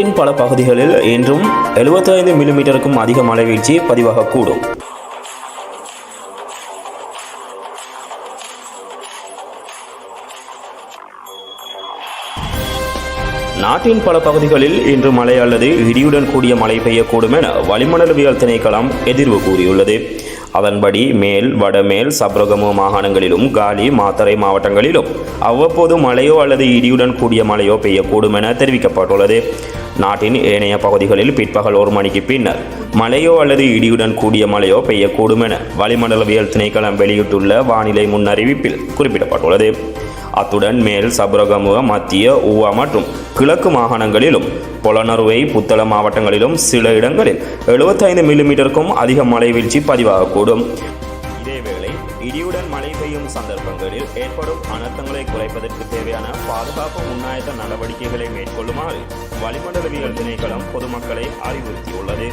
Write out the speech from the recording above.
நாட்டின் பல பகுதிகளில் இன்றும் 75 மில்லிமீட்டருக்கும் அதிக மழை வீழ்ச்சி பதிவாகக்கூடும் நாட்டின் பல பகுதிகளில் இன்று மழை அல்லது இடியுடன் கூடிய மழை பெய்யக்கூடும் என வளிமண்டலவியல் திணைக்களம் எதிர்வு கூறியுள்ளது. அதன்படி மேல் வடமேல் சப்ரகமு மாகாணங்களிலும் காலி மாத்தறை மாவட்டங்களிலும் அவ்வப்போது மழையோ அல்லது இடியுடன் கூடிய மழையோ பெய்யக்கூடும் என தெரிவிக்கப்பட்டுள்ளது. நாட்டின் ஏனைய பகுதிகளில் பிற்பகல் ஒரு மணிக்கு பின்னர் மழையோ அல்லது இடியுடன் கூடிய மழையோ பெய்யக்கூடும் என வளிமண்டலவியல் திணைக்களம் வெளியிட்டுள்ள வானிலை முன்னறிவிப்பில் குறிப்பிடப்பட்டுள்ளது. அத்துடன் மேல் சபரகமுக மத்திய ஊவா மற்றும் கிழக்கு மாகாணங்களிலும் பொலனறுவை புத்தள மாவட்டங்களிலும் சில இடங்களில் 75 மில்லிமீட்டருக்கும் அதிக மழை வீழ்ச்சி பதிவாகக்கூடும். இதேவேளை இடியுடன் மழை பெய்யும் சந்தர்ப்பங்களில் ஏற்படும் அனர்த்தங்களை குறைப்பதற்கு தேவையான பாதுகாப்பு முன்னாயத்த நடவடிக்கைகளை மேற்கொள்ளுமாறு வளிமண்டலவியல் திணைக்களம் பொதுமக்களை அறிவுறுத்தியுள்ளது.